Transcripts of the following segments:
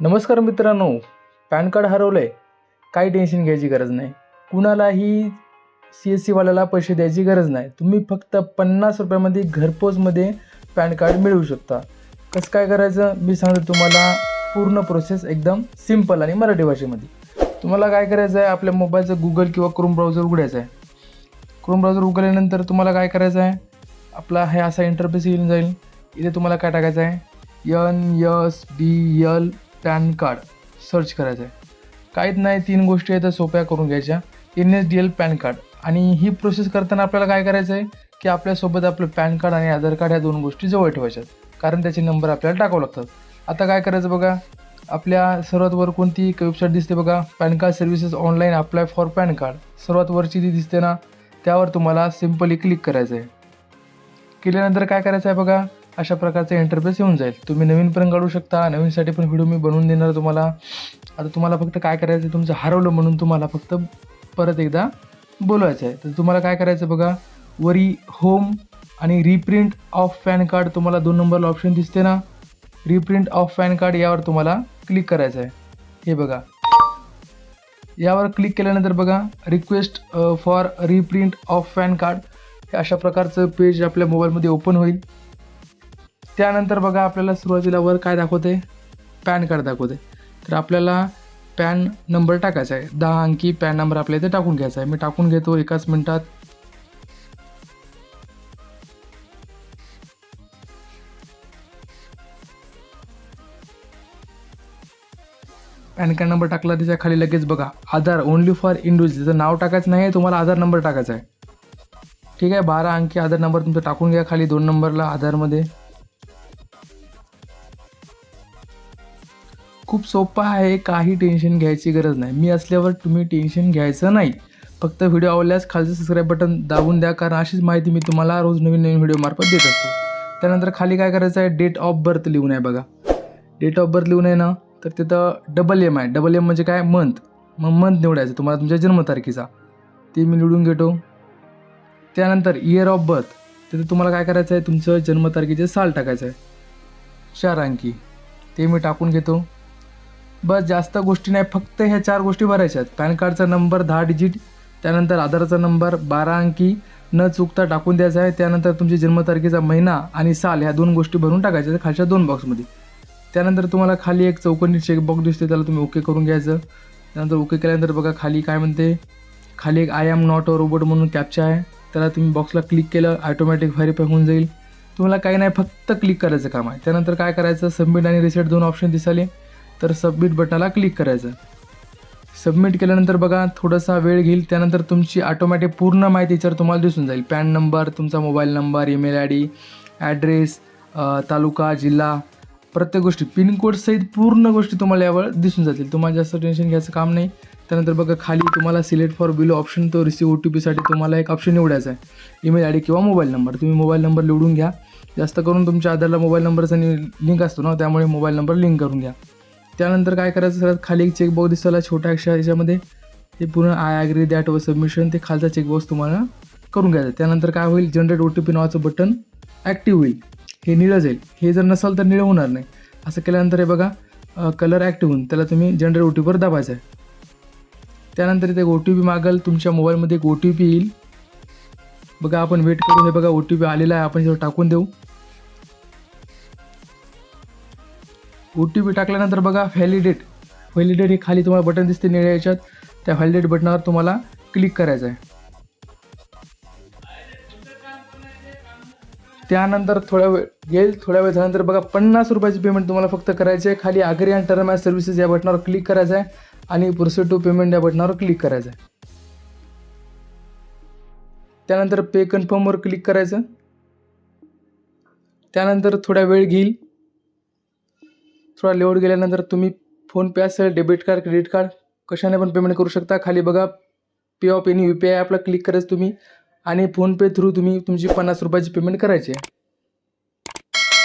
नमस्कार मित्रांनो pan card हरवलं आहे काही टेन्शन घ्यायची गरज नाही. कुणालाही सी एस सीवाल्याला पैसे द्यायची गरज नाही. तुम्ही फक्त पन्नास रुपयामध्ये घरपोचमध्ये पॅन कार्ड मिळवू शकता. कसं काय करायचं? मी सांगतो तुम्हाला पूर्ण प्रोसेस एकदम सिंपल आणि मराठी भाषेमध्ये. तुम्हाला काय करायचं आहे आपल्या मोबाईलचं गुगल किंवा क्रोम ब्राउझर उघडायचं आहे क्रोम ब्राउझर उघडल्यानंतर तुम्हाला काय करायचं आहे आपला हे असा इंटरफेस येऊन जाईल. इथे तुम्हाला काय टाकायचं आहे N S D L PAN card search करायचं आहे काहीच नाही तीन गोष्टी आहेत त्या सोप्या करून घ्यायच्या. N S D L PAN card. आणि ही प्रोसेस करताना आपल्याला काय करायचं आहे की आपल्यासोबत आपलं पॅन कार्ड आणि आधार कार्ड ह्या दोन गोष्टी जवळ ठेवायच्यात. कारण त्याचे नंबर आपल्याला टाकावं लागतात. आता काय करायचं बघा? आपल्या सर्वात वर कोणती वेबसाईट दिसते बघा? PAN card services online apply for PAN card. सर्वात वरची ती दिसते ना त्यावर तुम्हाला सिम्पली क्लिक करायचं आहे केल्यानंतर काय करायचं आहे बघा? अशा प्रकारचा इंटरफेस येऊन जाईल. तुम्ही नवीन पण काढू शकता नवीनसाठी पण व्हिडिओ मी बनवून देणार तुम्हाला. आता तुम्हाला फक्त काय करायचं तुमचं हरवलं म्हणून तुम्हाला फक्त परत एकदा बोलवायचं आहे. तर तुम्हाला काय करायचं बघा वरी होम आणि रिप्रिंट ऑफ पॅन कार्ड तुम्हाला दोन नंबरला ऑप्शन दिसते ना? रिप्रिंट ऑफ पॅन कार्ड यावर तुम्हाला क्लिक करायचं आहे. हे बघा. यावर क्लिक केल्यानंतर बघा request for reprint of PAN card हे अशा प्रकारचं पेज आपल्या मोबाईलमध्ये ओपन होईल. त्यानंतर बघा आपल्याला सुरुवातीला वर काय दाखवते पॅन कार्ड दाखवते तर आपल्याला पॅन नंबर टाकायचा आहे. दहा अंकी पॅन नंबर आपल्या इथे टाकून घ्यायचा आहे. मी टाकून घेतो एकाच मिनिटात. पॅन कार्ड नंबर टाकला त्याच्याखाली लगेच बघा. आधार ओनली फॉर इंडिव्हिज्युअल त्याचं नाव टाकायचं नाही तुम्हाला आधार नंबर टाकायचा आहे. ठीक आहे? बारा अंकी आधार नंबर तुमचा टाकून घ्या. खाली दोन नंबरला आधारमध्ये. खूप सोपं आहे काही टेन्शन घ्यायची गरज नाही. मी असल्यावर तुम्ही टेन्शन घ्यायचं नाही. फक्त व्हिडिओ आवडल्यास खालचं सबस्क्राईब बटन दाबून द्या कारण अशीच माहिती मी तुम्हाला रोज नवीन नवीन व्हिडिओमार्फत देत असतो. त्यानंतर खाली काय करायचं आहे डेट ऑफ बर्थ लिहून आहे बघा. डेट ऑफ बर्थ लिहून आहे ना तर तिथं डबल एम आहे. डबल एम म्हणजे काय? मंथ मग मंथ निवडायचं तुम्हाला तुमच्या जन्मतारखेचा. ते मी निवडून घेतो. त्यानंतर इयर ऑफ बर्थ तिथं तुम्हाला काय करायचं आहे तुमचं जन्मतारखेचे साल टाकायचं आहे. चार अंकी ते मी टाकून घेतो. बस जास्त गोष्टी नाही फक्त ह्या चार गोष्टी भरायच्या आहेत. पॅन कार्डचा नंबर दहा डिजिट त्यानंतर आधारचा नंबर बारा अंकी न चुकता टाकून द्यायचा आहे. त्यानंतर तुमची जन्मतारखेचा महिना आणि साल ह्या दोन गोष्टी भरून टाकायच्या आहेत खालच्या दोन बॉक्समध्ये त्यानंतर तुम्हाला खाली एक चौकणी चेकबॉक्स दिसते त्याला तुम्ही ओके करून घ्यायचं. त्यानंतर ओके केल्यानंतर बघा खाली काय म्हणते खाली एक I am not a robot म्हणून कॅप्चा आहे. त्याला तुम्ही बॉक्सला क्लिक केलं ऑटोमॅटिक व्हेरीफाय होऊन जाईल. तुम्हाला काही नाही फक्त क्लिक करायचं काम आहे. त्यानंतर काय करायचं सबमिट आणि रिसेट दोन ऑप्शन दिसाले तर सबमिट बटनाला क्लिक करायचं. सबमिट केल्यानंतर बघा थोडासा वेळ घेईल त्यानंतर तुमची ऑटोमॅटिक पूर्ण माहिती याच्यावर तुम्हाला दिसून जाईल. पॅन नंबर तुमचा mobile number email I D address तालुका जिल्हा प्रत्येक गोष्टी. पिनकोडसहित पूर्ण गोष्टी तुम्हाला यावर दिसून जातील. तुम्हाला जास्त टेन्शन घ्यायचं काम नाही. त्यानंतर बघा खाली तुम्हाला सिलेक्ट फॉर बिलो ऑप्शन तो रिसिव्ह ओ टी पीसाठी तुम्हाला एक ऑप्शन निवडायचा आहे. ईमेल आय डी किंवा मोबाईल नंबर तुम्ही मोबाईल नंबर निवडून घ्या. जास्त करून तुमच्या आधारला मोबाईल नंबरचा लिंक असतो ना त्यामुळे मोबाईल नंबर लिंक करून घ्या. त्यानंतर काय करायचं? सर खाली एक चेकबॉक्स दिसायला छोट्या अक्षर याच्यामध्ये. ते पूर्ण आय ॲग्री दॅट व सबमिशन ते खालचा चेकबॉक्स तुम्हाला करून घ्यायचं. त्यानंतर काय होईल? जनरेट ओ टी पी नावाचं बटन ॲक्टिव्ह होईल. हे निळं जाईल. हे जर नसेल तर निळं होणार नाही. असं केल्यानंतर हे बघा कलर ॲक्टिव्ह होऊन त्याला तुम्ही जनरेट ओ टी पीवर दाबायचं आहे. त्यानंतर इथे ओ टी पी मागल. तुमच्या मोबाईलमध्ये एक ओ टी पी येईल. बघा आपण वेट करू. हे बघा ओ टी पी आलेला आहे. आपण जर टाकून देऊ. ओ टी पी टाकल्यानंतर बघा व्हॅलिडेट व्हॅलिडेट हे खाली तुम्हाला बटन दिसते निळ्या याच्यात. त्या व्हॅलिडेट बटनावर तुम्हाला क्लिक करायचं आहे त्यानंतर थोड्या वेळ येईल थोड्या वेळ झाल्यानंतर बघा पन्नास रुपयाची पेमेंट तुम्हाला फक्त करायची आहे खाली agree and term and services या बटनावर क्लिक करायचं आहे आणि प्रोसेड टू पेमेंट या बटनावर क्लिक करायचं आहे त्यानंतर पे कन्फर्मवर क्लिक करायचं. त्यानंतर थोडा वेळ घेईल. थोडा लेवड गेल्यानंतर तुम्ही फोनपे असेल डेबिट कार्ड क्रेडिट कार्ड कशाने पण पेमेंट करू शकता. खाली बघा pay of any U P I ॲपला click करायचं तुम्ही आणि फोनपे थ्रू तुम्ही तुमची पन्नास रुपयाची पेमेंट करायची आहे.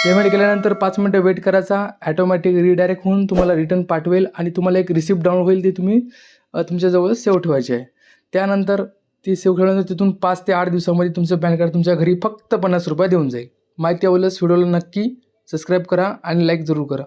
पेमेंट केल्यानंतर पाच मिनटं वेट करायचा. ॲटोमॅटिक रिडायरेक्ट होऊन तुम्हाला रिटर्न पाठवेल आणि तुम्हाला एक रिसिप्ट डाउनलोड होईल ती तुम्ही तुमच्याजवळ सेव्ह ठेवायची आहे. त्यानंतर ती सेव्ह ठेवल्यानंतर तिथून पाच ते आठ दिवसामध्ये तुमचं पॅन कार्ड तुमच्या घरी फक्त पन्नास रुपये देऊन जाईल. माहिती आवडल्यास व्हिडिओला नक्की सबस्क्राईब करा आणि लाईक जरूर करा.